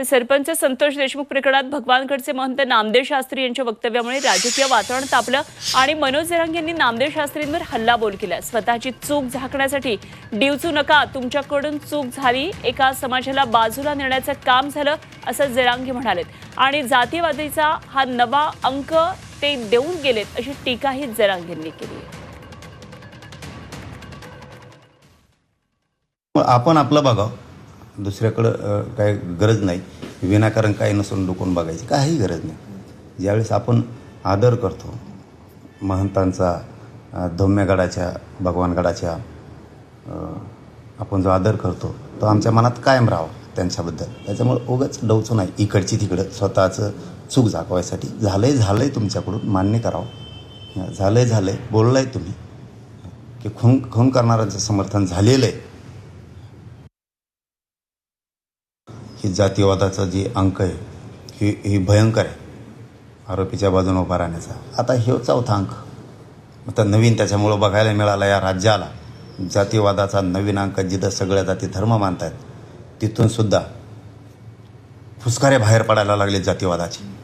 तर सरपंच संतोष देशमुख प्रकरणात भगवानगडचे महंत नामदेव शास्त्री यांच्या वक्तव्यामुळे राजकीय वातावरण तापलं आणि मनोज जरांग यांनी नामदेव शास्त्रींवर हल्लाबोल केला. स्वतःची चूक झाकण्यासाठी डिवचू नका तुमच्याकडून चूक झाली एका समाजाला बाजूला नेण्याचं काम झालं असं जरांगे म्हणालेत. आणि जातीवादीचा हा नवा अंक ते देऊन गेलेत अशी टीकाही जरांग यांनी केली. आहे आपण आपलं बघा. दुसऱ्याकडं काय गरज नाही. विनाकारण काही नसून डुकून बघायची. काही गरज नाही. ज्यावेळेस आपण आदर करतो महंतांचा अ, धौम्यगडाच्या भगवानगडाच्या आपण जो आदर करतो तो आमच्या मनात कायम राहावा त्यांच्याबद्दल. त्याच्यामुळे उगाच डवचू नाही इकडची तिकडं स्वतःचं चूक झाकवायसाठी झालंय झालंय तुमच्याकडून मान्य करावं. झालंय झालंय बोललाय तुम्ही. की खून खून करणाऱ्यांचं समर्थन झालेलं आहे. ही जातीवादाचा जी अंक आहे ही ही भयंकर आहे. आरोपीच्या बाजूने उभा राहण्याचा. आता हे चौथा अंक. आता नवीन त्याच्यामुळं बघायला मिळाला या राज्याला. जातीवादाचा नवीन अंक जिथं सगळ्या जाती धर्म मानत आहेत तिथूनसुद्धा फुसकारे बाहेर पडायला लागले जातीवादाचे.